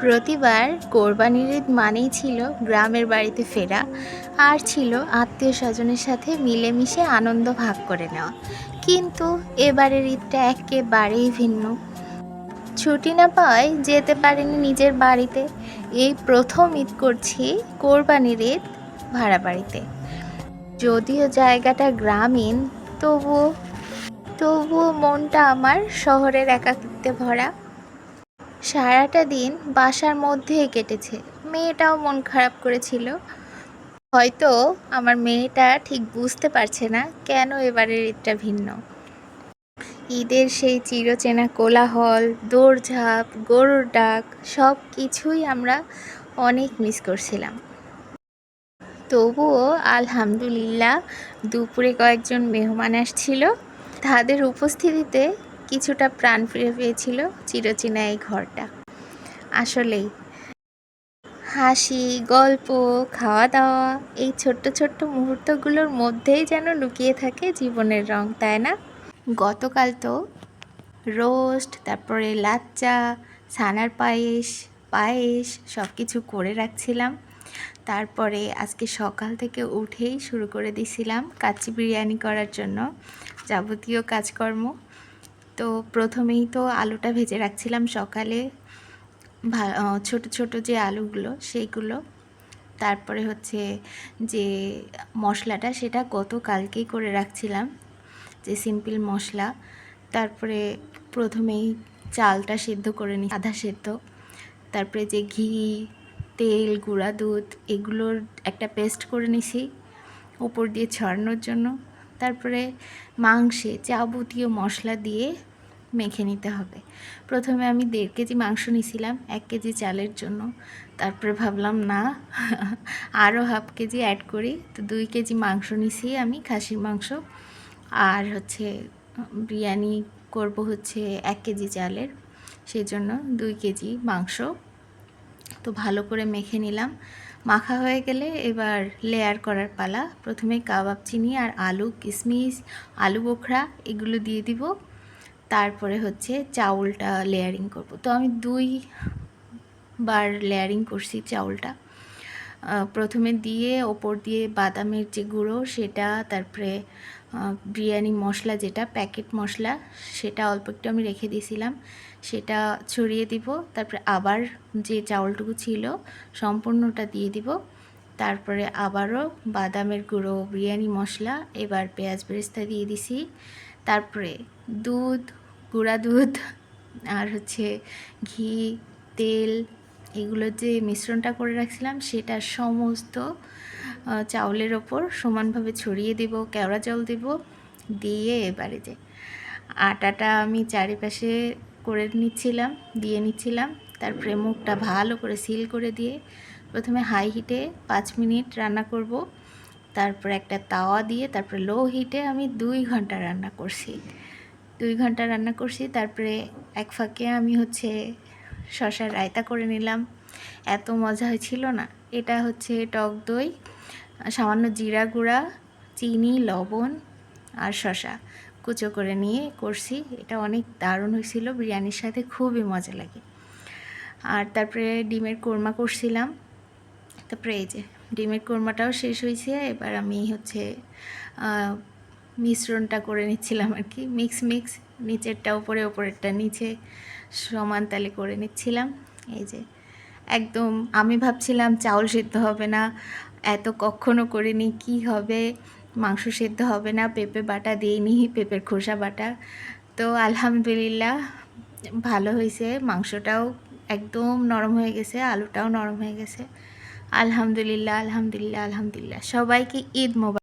প্রতিবার কোরবানির ঈদ মানেই ছিল গ্রামের বাড়িতে ফেরা আর ছিল আত্মীয় স্বজনের সাথে মিলেমিশে আনন্দ ভাগ করে নেওয়া। কিন্তু এবারের ঈদটা একেবারেই ভিন্ন। ছুটি না পাওয়ায় যেতে পারিনি নিজের বাড়িতে। এই প্রথম ঈদ করছি কোরবানির ঈদ ভাড়া বাড়িতে। যদিও জায়গাটা গ্রামীণ, তবুও তবুও মনটা আমার শহরের একাকিত্বে ভরা। সারাটা দিন বাসার মধ্যেই কেটেছে। মেয়েটাও মন খারাপ করেছিল। হয়তো আমার মেয়েটা ঠিক বুঝতে পারছে না কেন এবারের ঈদটা ভিন্ন। ঈদের সেই চিরচেনা কোলাহল, দৌড়ঝাঁপ, গরুর ডাক সব কিছুই আমরা অনেক মিস করছিলাম। তবুও আলহামদুলিল্লাহ দুপুরে কয়েকজন মেহমান আসছিল। তাদের উপস্থিতিতে কিছুটা প্রাণ ফিরে পেয়েছিল চিরচেনা এই ঘরটা। আসলেই হাসি, গল্প খাওয়া দাওয়া এই ছোট্ট ছোট্ট মুহূর্তগুলোর মধ্যেই যেন লুকিয়ে থাকে জীবনের রং, তাই না? গতকাল তো রোস্ট, তারপরে লাচ্চা, ছানার পায়েস পায়েস সব কিছু করে রাখছিলাম। তারপরে আজকে সকাল থেকে উঠেই শুরু করে দিছিলাম কাচ্চি বিরিয়ানি করার জন্য যাবতীয় কাজকর্ম। তো প্রথমেই তো আলুটা ভেজে রাখছিলাম সকালে। ছোট ছোট যে আলুগুলো, সেইগুলো। তারপরে হচ্ছে যে মশলাটা, সেটা গত কালকেই করে রাখছিলাম, যে সিম্পল মশলা। তারপরে প্রথমেই চালটা সেদ্ধ করে নিই, আধা সেদ্ধ। তারপরে যে ঘি, তেল, গুঁড়া দুধ, এগুলোর একটা পেস্ট করে নিছি উপর দিয়ে ছড়ানোর জন্য। তারপরে মাংসে যাবতীয় মশলা দিয়ে মেখে নিতে হবে। প্রথমে আমি দেড় কেজি মাংস নিয়েছিলাম, এক কেজি চালের জন্য। তারপরে ভাবলাম, না আরও হাফ কেজি অ্যাড করি। তো দুই কেজি মাংস নিছি আমি, খাসির মাংস। আর হচ্ছে, বিরিয়ানি করব হচ্ছে এক কেজি চালের সেই জন্য দুই কেজি মাংস। তো ভালো করে মেখে নিলাম। মাখা হয়ে গেলে এবার লেয়ার করার পালা। প্রথমে কাবাব চিনি আর আলু কিশমিশ আলু বোখরা এগুলো দিয়ে দিব। তারপরে হচ্ছে চাউলটা লেয়ারিং করব। তো আমি দুই বার লেয়ারিং করছি চাউলটা। প্রথমে দিয়ে ওপর দিয়ে বাদামের যে গুঁড়ো, সেটা, তারপরে বিরিয়ানি মশলা যেটা, প্যাকেট মশলা, সেটা অল্প একটু আমি রেখে দিয়েছিলাম। সেটা ছড়িয়ে দিব, তারপরে আবার যে চাউলটুকু ছিল, সম্পূর্ণটা দিয়ে দিব। তারপরে আবারও বাদামের গুঁড়ো, বিরিয়ানি মশলা, এবার পেঁয়াজ বেরেস্তা দিয়ে দিছি। তারপরে দুধ গুঁড়া দুধ আর হচ্ছে ঘি, তেল এগুলোর যে মিশ্রণটা করে রাখছিলাম সেটা সমস্ত চাউলের ওপর সমানভাবে ছড়িয়ে দেব, কেওড়া জল দেব, দিয়ে এবারে যে আটাটা আমি চারিপাশে করে নিচ্ছিলাম, দিয়ে নিচ্ছিলাম। তারপরে মুখটা ভালো করে সিল করে দিয়ে প্রথমে হাই হিটে পাঁচ মিনিট রান্না করব। তারপর একটা তাওয়া দিয়ে, তারপরে লো হিটে আমি দুই ঘণ্টা রান্না করছি। দুই ঘণ্টা রান্না করছি, তারপরে এক ফাঁকে আমি হচ্ছে শশার রায়তা করে নিলাম। এত মজা হয়েছিল না। এটা হচ্ছে টক দই, সামান্য জিরা গুঁড়া, চিনি, লবণ আর শশা কুচো করে নিয়ে করছি। এটা অনেক দারুণ হয়েছিল, বিরিয়ানির সাথে খুবই মজা লাগে। আর তারপরে ডিমের কোরমা করছিলাম। তারপরে এই যে, ডিমের কোরমাটাও শেষ হয়েছে। এবার আমি হচ্ছে মিশ্রণটা করে নিচ্ছিলাম আর কি। মিক্স মিক্স নিচেরটা উপরে, ওপরেরটা নিচে সমান তালে করে নিচ্ছিলাম। এই যে, একদম আমি ভাবছিলাম চাউল সিদ্ধ হবে না, এত কখনো করিনি কি হবে, মাংস সিদ্ধ হবে না, পেঁপে বাটা দিইনি, পেঁপের খোসা বাটা। তো আলহামদুলিল্লাহ ভালো হয়েছে মাংসটাও একদম নরম হয়ে গেছে, আলুটাও নরম হয়ে গেছে। আলহামদুলিল্লাহ আলহামদুলিল্লাহ আলহামদুলিল্লাহ। সবাইকে ঈদ মোবারক।